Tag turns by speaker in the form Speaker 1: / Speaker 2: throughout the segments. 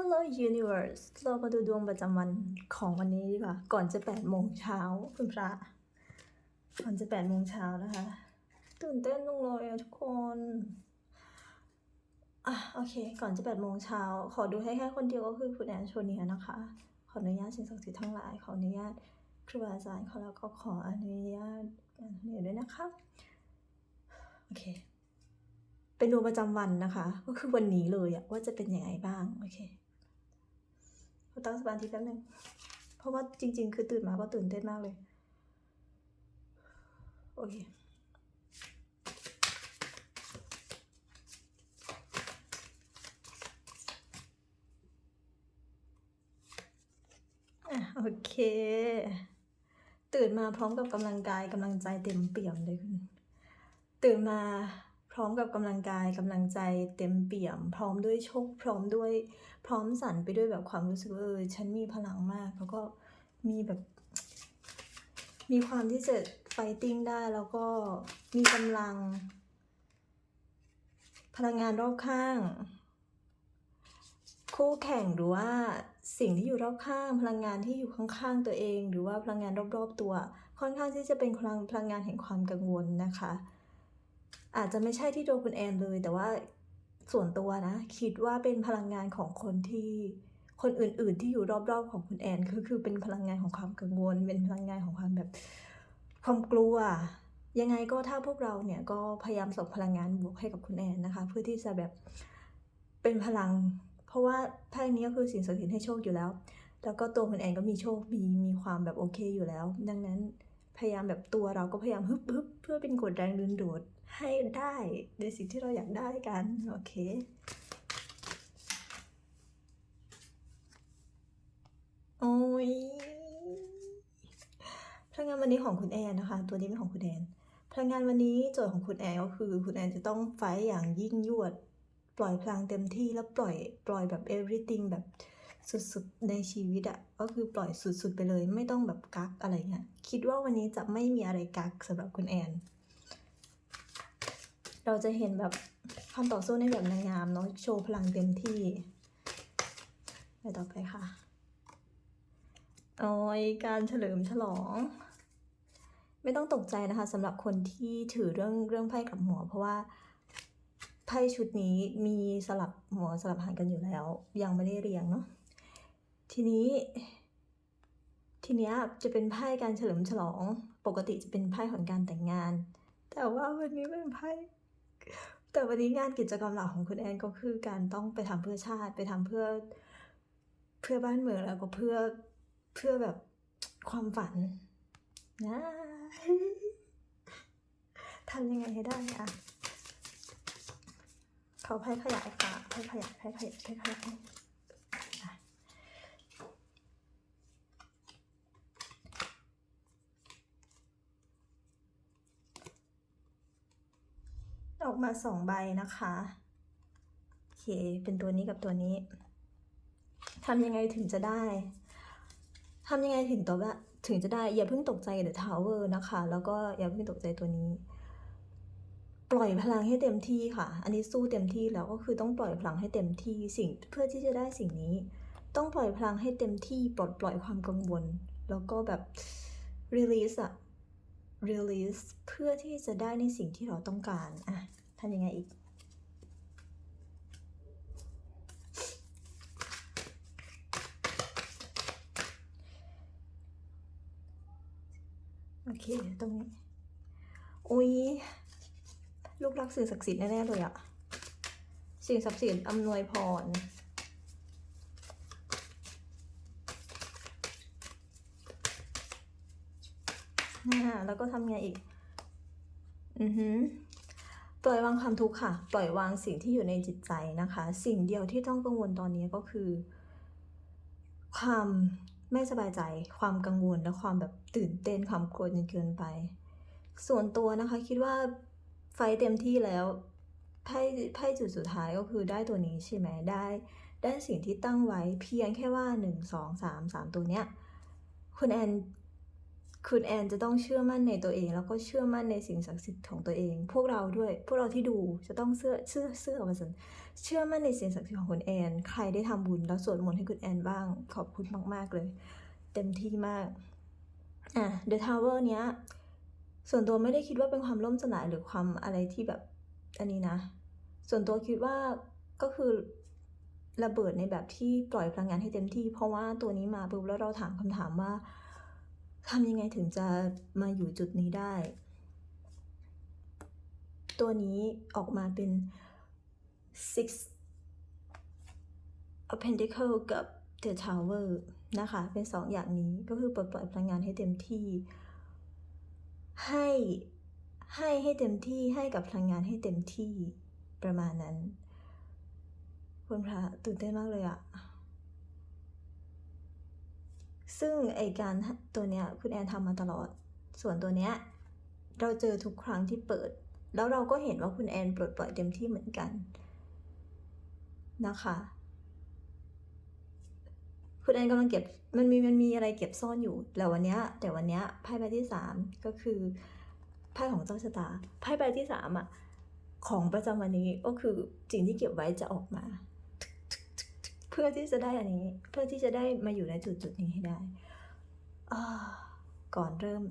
Speaker 1: Hello Universe เรามาดูดวงประจำวันของวันนี้ดีกว่า ก่อนจะแปดโมงเช้าคุณพระ ก่อนจะแปดโมงเช้านะคะ ตื่นเต้นจังเลยอะทุกคนอะโอเค ก่อนจะแปดโมงเช้า ขอดูให้แค่คนเดียวก็คือคุณแอนโชเนียนะคะ ขออนุญาตสิ่งศักดิ์สิทธิ์ทั้งหลาย ขออนุญาตครูบาอาจารย์เขาแล้วก็ขออนุญาตแอนโทเนียด้วยนะคะ โอเคเป็นดวงประจำวันนะคะ ก็คือวันนี้เลยอะว่าจะเป็นยังไงบ้าง โอเค ตั้งสมาธิแป๊บนึง เพราะว่าจริง ๆ คือตื่นมาก็ตื่นเต้นมากเลย โอเคโอเค ตื่นมาพร้อมกับกำลังกายกำลังใจเต็มเปี่ยมเลยคุณตื่นมา ร้อมกับกำลังกายกำลังใจเต็มเปี่ยม พร้อมด้วยโชค พร้อมด้วยพร้อมสั่นไปด้วยแบบความรู้สึกว่าเออฉันมีพลังมาก แล้วก็มีแบบ มีความที่จะไฟติ้งได้แล้วก็มีกำลัง พลังงานรอบข้าง คู่แข่งหรือว่าสิ่งที่อยู่รอบข้าง พลังงานที่อยู่ข้างๆตัวเอง หรือว่าพลังงานรอบๆตัว ค่อนข้างที่จะเป็นพลังพลังงานแห่งความกังวลนะคะ อาจจะไม่ใช่ที่ตัวคุณแอนเลย แต่ว่าส่วนตัวนะ คิดว่าเป็นพลังงานของคนที่คนอื่น ๆ ที่อยู่รอบ ๆ ของคุณแอนคือคือเป็นพลังงานของความกังวล เป็นพลังงานของความแบบความกลัว ยังไงก็ถ้าพวกเราเนี่ยก็พยายามส่งพลังงานบวกให้กับคุณแอนนะคะ เพื่อที่จะแบบเป็นพลัง เพราะว่าไพ่นี้ก็คือสิ่งศักดิ์สิทธิ์ให้โชคอยู่แล้ว แล้วก็ตัวคุณแอนก็มีโชคมีมีความแบบโอเคอยู่แล้ว ดังนั้น พยายามแบบตัวเราก็พยายามฮึบฮึบเพื่อเป็นกฎแรงดึงดูดให้ได้ในสิ่งที่เราอยากได้กัน โอเคโอ้ยพลังงานวันนี้ของคุณแอนนะคะ ตัวนี้เป็นของคุณแอนพลังงานวันนี้โจทย์ของคุณแอนก็คือ คุณแอนจะต้องไฟอย่างยิ่งยวด ปล่อยพลังเต็มที่แล้วปล่อยปล่อยแบบ everything แบบ สุดๆในชีวิตอะก็คือปล่อยสุดๆไปเลย ไม่ต้องแบบกักอะไรเงี้ยคิดว่าวันนี้จะไม่มีอะไรกักสำหรับคุณแอนเราจะเห็นแบบความต่อสู้ในแบบนางงามเนาะโชว์พลังเต็มที่ไปต่อไปค่ะโอ้ยการเฉลิมฉลอง ไม่ต้องตกใจนะคะสำหรับคนที่ถือเรื่องเรื่องไพ่กลับหัว เพราะว่าไพ่ชุดนี้มีสลับหัวสลับหางกันอยู่แล้ว ยังไม่ได้เรียงเนาะ ทีนี้ ทีเนี้ยจะเป็นไพ่การเฉลิมฉลอง ปกติจะเป็นไพ่ของการแต่งงาน แต่ว่าวันนี้เป็นไพ่แต่วันนี้งานกิจกรรมหลักของคุณแอนก็คือการต้องไปทำเพื่อชาติไปทำเพื่อเพื่อบ้านเมืองแล้วก็เพื่อเพื่อแบบความฝันนะทำยังไงให้ได้อะเขาไพ่ขยายค่ะไพ่ขยายไพ่ขยายไพ่ขยาย อกมาสองใบนะคะโอเคเป็นตัวนี้กับตัวนี้ทำยังไงถึงจะได้ทำยังไงถึงตัวว่าถึงจะได้อย่าเพิ่งตกใจ The Tower นะคะ แล้วก็อย่าเพิ่งตกใจตัวนี้ ปล่อยพลังให้เต็มที่ค่ะ อันนี้สู้เต็มที่แล้วก็คือต้องปล่อยพลังให้เต็มที่สิ่งเพื่อที่จะได้สิ่งนี้ ต้องปล่อยพลังให้เต็มที่ปลดปล่อยความกังวล แล้วก็แบบ release อะ release เพื่อที่จะได้ในสิ่งที่เราต้องการอะ ทำยังไงอีก โอเคตรงนี้ อุ้ยลูกรักสิ่งศักดิ์สิทธิ์แน่ ๆ เลยอะสิ่งศักดิ์สิทธิ์อำนวยพรอ่าแล้วก็ทำไงอีก อือหือ ปล่อยวางความทุกข์ค่ะ ปล่อยวางสิ่งที่อยู่ในจิตใจนะคะ สิ่งเดียวที่ต้องกังวลตอนนี้ก็คือ ความไม่สบายใจ ความกังวลและความแบบตื่นเต้นความกลัวจนเกินไป ส่วนตัวนะคะคิดว่าไฟเต็มที่แล้วไพ่ไพ่จุดสุดท้ายก็คือได้ตัวนี้ใช่ไหมได้ ได้สิ่งที่ตั้งไว้เพียงแค่ว่าหนึ่งสองสามสามตัวเนี้ยคุณแอน คุณแอนจะต้องเชื่อมั่นในตัวเอง แล้วก็เชื่อมั่นในสิ่งศักดิ์สิทธิ์ของตัวเอง พวกเราด้วย พวกเราที่ดูจะต้องเชื่อเชื่อเชื่อว่าสันเชื่อมั่นในสิ่งศักดิ์สิทธิ์ของคุณแอน ใครได้ทำบุญแล้วสวดมนต์ให้คุณแอนบ้าง ขอบคุณมาก ๆ เลย เต็มที่มากอะ The Tower เนี้ยส่วนตัวไม่ได้คิดว่าเป็นความล่มสลายหรือความอะไรที่แบบอันนี้นะ ส่วนตัวคิดว่าก็คือระเบิดในแบบที่ปล่อยพลังงานให้เต็มที่ เพราะว่าตัวนี้มาปุ๊บแล้วเราถามคำถามว่า ทำยังไงถึงจะมาอยู่จุดนี้ได้ ตัวนี้ออกมาเป็น six of pentacle กับ the tower นะคะ เป็นสองอย่างนี้ก็คือปลดปล่อยพลังงานให้เต็มที่ ให้ให้ให้เต็มที่ให้กับพลังงานให้เต็มที่ประมาณนั้น คุณพระตื่นเต้นมากเลยอะ ซึ่งไอการตัวเนี้ยคุณแอนทำมาตลอด ส่วนตัวเนี้ยเราเจอทุกครั้งที่เปิด แล้วเราก็เห็นว่าคุณแอนปลดปล่อยเต็มที่เหมือนกันนะคะ คุณแอนกำลังเก็บมันมีมันมีอะไรเก็บซ่อนอยู่แต่วันเนี้ยแต่วันเนี้ยไพ่ใบที่สามก็คือไพ่ของเจ้าชะตาไพ่ใบที่สามอะของประจำวันนี้ก็คือสิ่งที่เก็บไว้จะออกมา พื่อที่จะได้อันนี้ เพื่อที่จะได้มาอยู่ในจุดจุดนี้ให้ได้ก่อนเริ่ม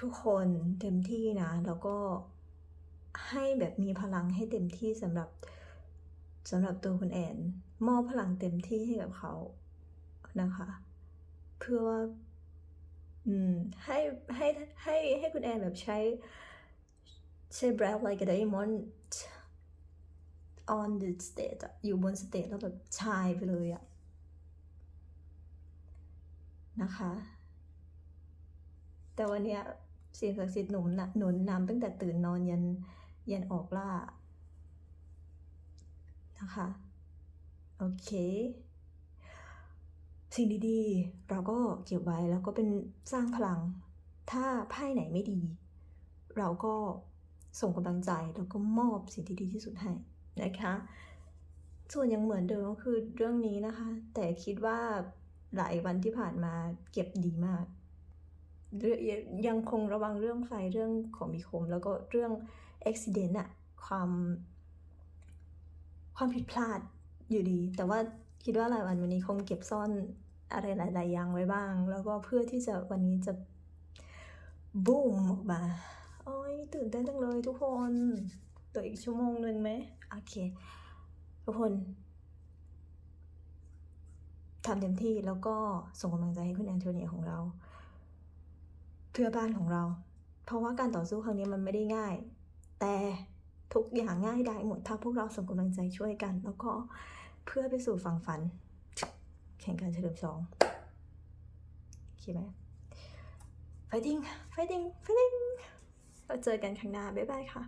Speaker 1: ทุกคนเต็มที่นะ แล้วก็ให้แบบมีพลังให้เต็มที่สำหรับสำหรับตัวคุณแอนมอบพลังเต็มที่ให้กับเขานะคะ เพื่อว่าอืมให้ให้ให้ให้คุณแอนแบบใช้ใช้ breath like a diamond on the stage อะอยู่บนสเตจแล้วแบบชายไปเลยอะนะคะ แต่วันเนี้ยสิ่งศักดิ์สิทธิ์หนุนหนุนนำตั้งแต่ตื่นนอนยันยันออกล่า นะคะ โอเค สิ่งดีๆ เราก็เก็บไว้แล้วก็เป็นสร้างพลัง ถ้าไพ่ไหนไม่ดี เราก็ส่งกำลังใจแล้วก็มอบสิ่งที่ดีที่สุดให้ นะคะ ส่วนยังเหมือนเดิมก็คือเรื่องนี้นะคะ แต่คิดว่าหลายวันที่ผ่านมาเก็บดีมากยังคงระวังเรื่องไฟเรื่องของมีคม แล้วก็เรื่องอุบิเหตุอะความความผิดพลาดอยู่ดี แต่ว่าคิดว่าหลายวันวันนี้คงเก็บซ่อนอะไรหลาย ๆ อย่างไว้บ้าง แล้วก็เพื่อที่จะวันนี้จะบูมออกมาโอ้ยตื่นเต้นจังเลยทุกคน ตัวอีกชั่วโมงหนึ่งไหมโอเค ทุกคนทำเต็มที่แล้วก็ส่งกำลังใจให้คุณแอนโทเนียของเรา เพื่อบ้านของเรา เพราะว่าการต่อสู้ครั้งนี้มันไม่ได้ง่าย แต่ทุกอย่างง่ายได้หมดถ้าพวกเราส่งกำลังใจช่วยกัน แล้วก็เพื่อไปสู่ฝั่งฝัน แข่งการเฉลิมฉลองโอเคไหม fighting fighting fighting เราเจอกันครั้งหน้า บ๊ายบายค่ะ